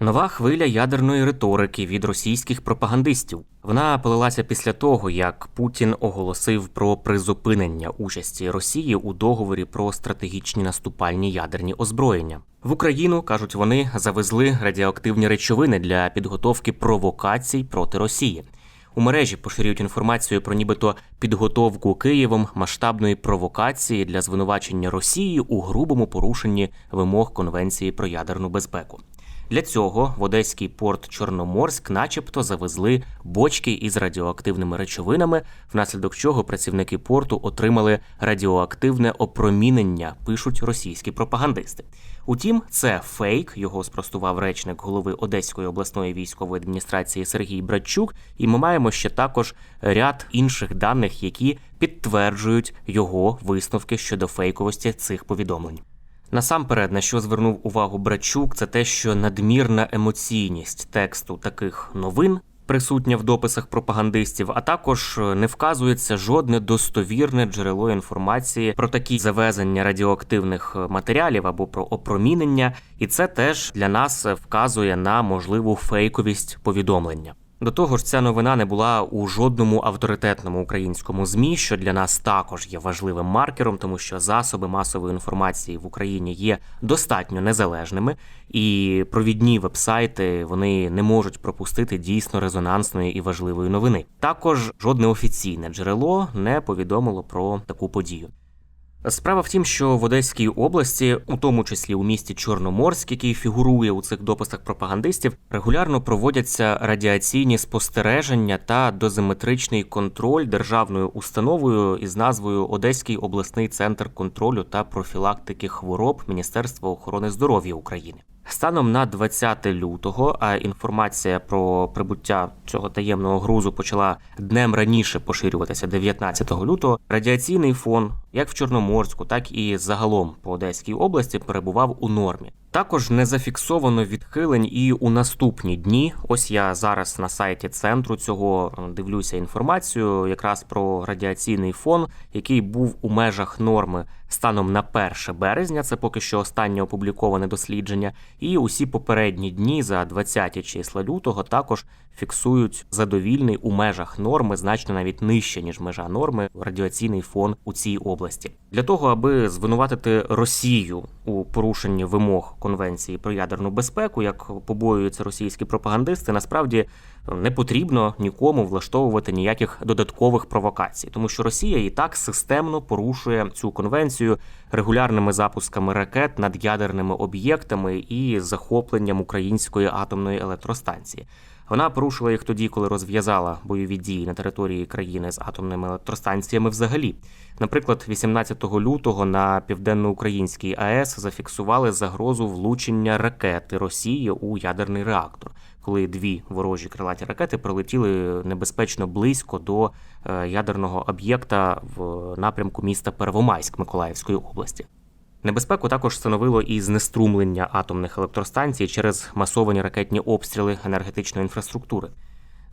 Нова хвиля ядерної риторики від російських пропагандистів. Вона полилася після того, як Путін оголосив про призупинення участі Росії у договорі про стратегічні наступальні ядерні озброєння. В Україну кажуть, вони завезли радіоактивні речовини для підготовки провокацій проти Росії. У мережі поширюють інформацію про нібито підготовку Києвом масштабної провокації для звинувачення Росії у грубому порушенні вимог Конвенції про ядерну безпеку. Для цього в одеський порт Чорноморськ, начебто, завезли бочки із радіоактивними речовинами, внаслідок чого працівники порту отримали радіоактивне опромінення, пишуть російські пропагандисти. Утім, це фейк. Його спростував речник голови Одеської обласної військової адміністрації Сергій Братчук. І ми маємо ще також ряд інших даних, які підтверджують його висновки щодо фейковості цих повідомлень. Насамперед, на що звернув увагу Брачук, це те, що надмірна емоційність тексту таких новин присутня в дописах пропагандистів, а також не вказується жодне достовірне джерело інформації про такі завезення радіоактивних матеріалів або про опромінення, і це теж для нас вказує на можливу фейковість повідомлення. До того ж, ця новина не була у жодному авторитетному українському змі, що для нас також є важливим маркером, тому що засоби масової інформації в Україні є достатньо незалежними, і провідні вебсайти вони не можуть пропустити дійсно резонансної і важливої новини. Також жодне офіційне джерело не повідомило про таку подію. Справа в тім, що в Одеській області, у тому числі у місті Чорноморськ, який фігурує у цих дописах пропагандистів, регулярно проводяться радіаційні спостереження та дозиметричний контроль державною установою із назвою Одеський обласний центр контролю та профілактики хвороб Міністерства охорони здоров'я України. Станом на 20 лютого, інформація про прибуття цього таємного грузу почала днем раніше поширюватися 19 лютого. Радіаційний фон, як в Чорноморську, так і загалом по Одеській області, перебував у нормі. Також не зафіксовано відхилень і у наступні дні. Ось я зараз на сайті центру цього дивлюся інформацію якраз про радіаційний фон, який був у межах норми станом на 1 березня. Це поки що останнє опубліковане дослідження. І усі попередні дні за 20 числа лютого також фіксують задовільний у межах норми, значно навіть нижче ніж межа норми, радіаційний фон у цій області. Для того аби звинуватити Росію у порушенні вимог конвенції про ядерну безпеку, як побоюються російські пропагандисти, насправді не потрібно нікому влаштовувати ніяких додаткових провокацій, тому що Росія і так системно порушує цю конвенцію регулярними запусками ракет над ядерними об'єктами і захопленням української атомної електростанції. Вона порушила їх тоді, коли розв'язала бойові дії на території країни з атомними електростанціями взагалі. Наприклад, 18 лютого на південноукраїнській АЕС зафіксували загрозу влучення ракети Росії у ядерний реактор, коли дві ворожі крилаті ракети пролетіли небезпечно близько до е, ядерного об'єкта в напрямку міста Первомайськ Миколаївської області. Небезпеку також становило і знеструмлення атомних електростанцій через масовані ракетні обстріли енергетичної інфраструктури.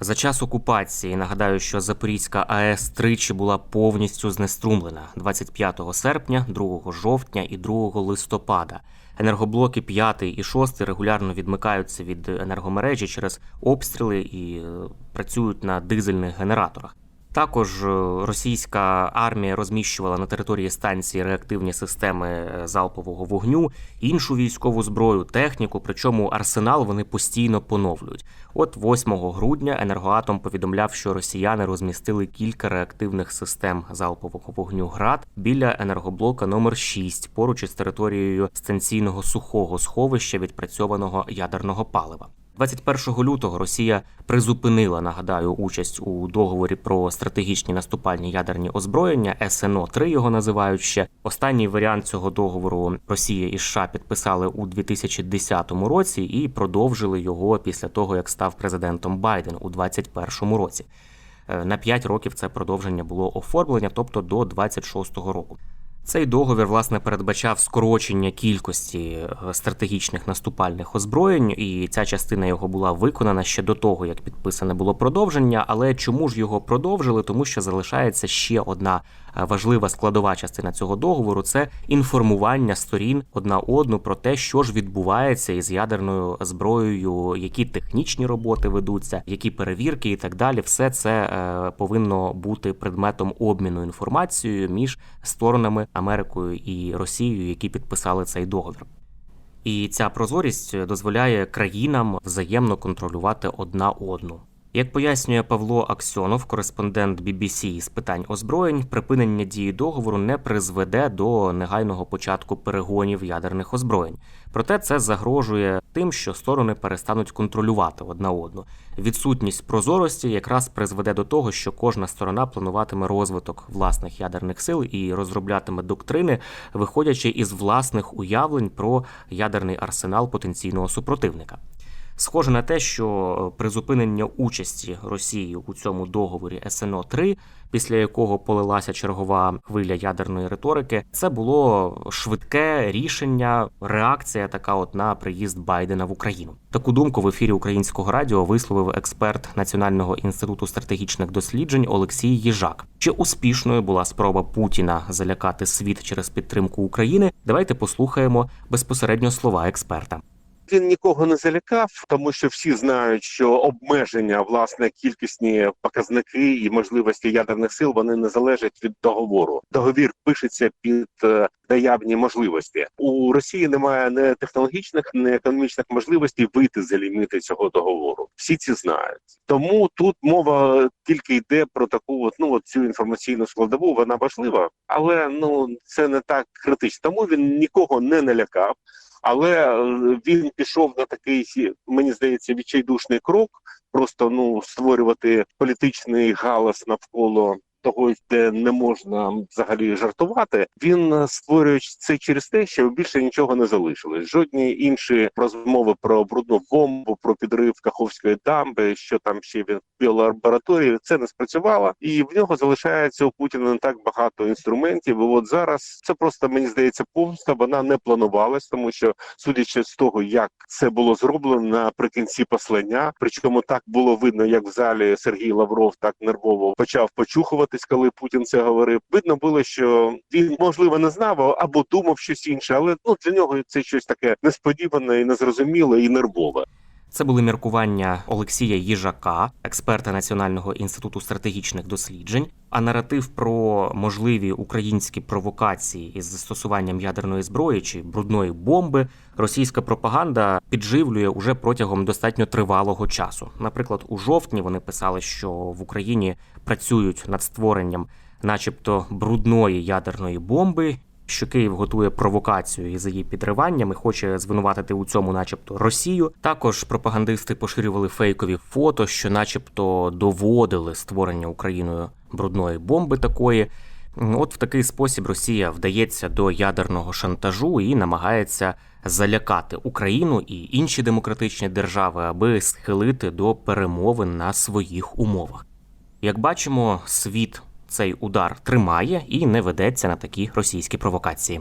За час окупації нагадаю, що Запорізька АЕС тричі була повністю знеструмлена 25 серпня, 2 жовтня і 2 листопада. Енергоблоки 5 і 6 регулярно відмикаються від енергомережі через обстріли і е, працюють на дизельних генераторах. Також е, російська армія розміщувала на території станції реактивні системи е, залпового вогню, іншу військову зброю, техніку. Причому арсенал вони постійно поновлюють. От 8 грудня енергоатом повідомляв, що росіяни розмістили кілька реактивних систем залпового вогню ГРАД біля енергоблока номер 6 поруч із територією станційного сухого сховища відпрацьованого ядерного палива. 21 лютого Росія призупинила, нагадаю, участь у договорі про стратегічні наступальні ядерні озброєння СНО 3 його називають ще. Останній варіант цього договору Росія і США підписали у 2010 році і продовжили його після того, як став президентом Байден у 2021 році. Е, На 5 років це продовження було оформлення, тобто до 26-го року. Цей договір власне передбачав скорочення кількості е, стратегічних наступальних озброєнь, і ця частина його була виконана ще до того, як підписане було продовження. Але чому ж його продовжили? Тому що залишається ще одна важлива складова частина цього договору це інформування сторін одна одну про те, що ж відбувається із ядерною зброєю, які технічні роботи ведуться, які перевірки і так далі. Все це е, повинно бути предметом обміну інформацією між сторонами Америкою і Росією, які підписали цей договір. І ця прозорість дозволяє країнам взаємно контролювати одна одну. Як пояснює Павло Аксьонов, кореспондент BBC з питань озброєнь, припинення дії договору не призведе до негайного початку перегонів ядерних озброєнь. Проте це загрожує тим, що сторони перестануть контролювати одна одну. Відсутність прозорості якраз призведе до того, що кожна сторона плануватиме розвиток власних ядерних сил і розроблятиме доктрини, виходячи із власних уявлень про ядерний арсенал потенційного супротивника. Схоже на те, що призупинення участі Росії у цьому договорі СНО 3 після якого полилася чергова хвиля ядерної риторики, це було швидке рішення, реакція така от на приїзд Байдена в Україну. Таку думку в ефірі українського радіо висловив експерт Національного інституту стратегічних досліджень Олексій Їжак. Чи успішною була спроба Путіна залякати світ через підтримку України? Давайте послухаємо безпосередньо слова експерта. Він нікого не залякав, тому що всі знають, що обмеження власне кількісні показники і можливості ядерних сил вони не залежать від договору. Договір пишеться під е, наявні можливості. У Росії немає не технологічних, не економічних можливостей вийти за ліміти цього договору. Всі ці знають. Тому тут мова тільки йде про таку от, ну от цю інформаційну складову. Вона важлива, але ну це не так критично. Тому він нікого не налякав. Але е, він пішов на такий, мені здається, відчайдушний крок, просто ну створювати політичний галас навколо того, де не можна взагалі жартувати. Він е, створює це через те, що більше нічого не залишилось. Жодні інші розмови про брудну бомбу, про підрив Каховської дамби, що там ще він біолабораторії, це не спрацювало, і в нього залишається у Путіна не так багато інструментів. І От зараз це просто мені здається помста. Вона не планувалась, тому що судячи з того, як це було зроблено наприкінці послання, причому так було видно, як в залі Сергій Лавров так нервово почав почухуватись, коли Путін це говорив. Видно було, що він можливо не знав або думав щось інше, але ну для нього це щось таке несподіване і незрозуміле і нервове. Це були міркування Олексія Їжака, експерта Національного інституту стратегічних досліджень. А наратив про можливі українські провокації із застосуванням ядерної зброї чи брудної бомби російська пропаганда підживлює уже протягом достатньо тривалого часу. Наприклад, у жовтні вони писали, що в Україні працюють над створенням, начебто, брудної ядерної бомби, що Київ готує провокацію із її підриванням і хоче звинуватити у цьому, начебто, Росію. Також пропагандисти поширювали фейкові фото, що, начебто, доводили створення Україною брудної бомби такої. От в такий спосіб Росія вдається до ядерного шантажу і намагається залякати Україну і інші демократичні держави, аби схилити до перемовин на своїх умовах. Як бачимо, світ цей удар тримає і не ведеться на такі російські провокації.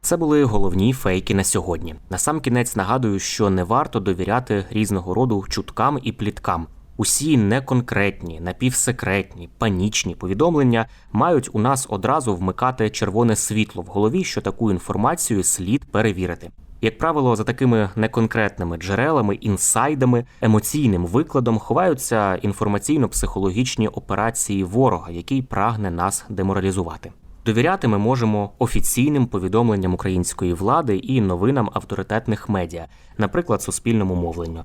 Це були головні фейки на сьогодні. Насамкінець нагадую, що не варто довіряти різного роду чуткам і пліткам. Усі неконкретні, напівсекретні, панічні повідомлення мають у нас одразу вмикати червоне світло в голові, що таку інформацію слід перевірити. Як правило, за такими неконкретними джерелами, інсайдами, емоційним викладом ховаються інформаційно-психологічні операції ворога, який прагне нас деморалізувати. Довіряти ми можемо офіційним повідомленням української влади і новинам авторитетних медіа, наприклад, суспільному мовленню.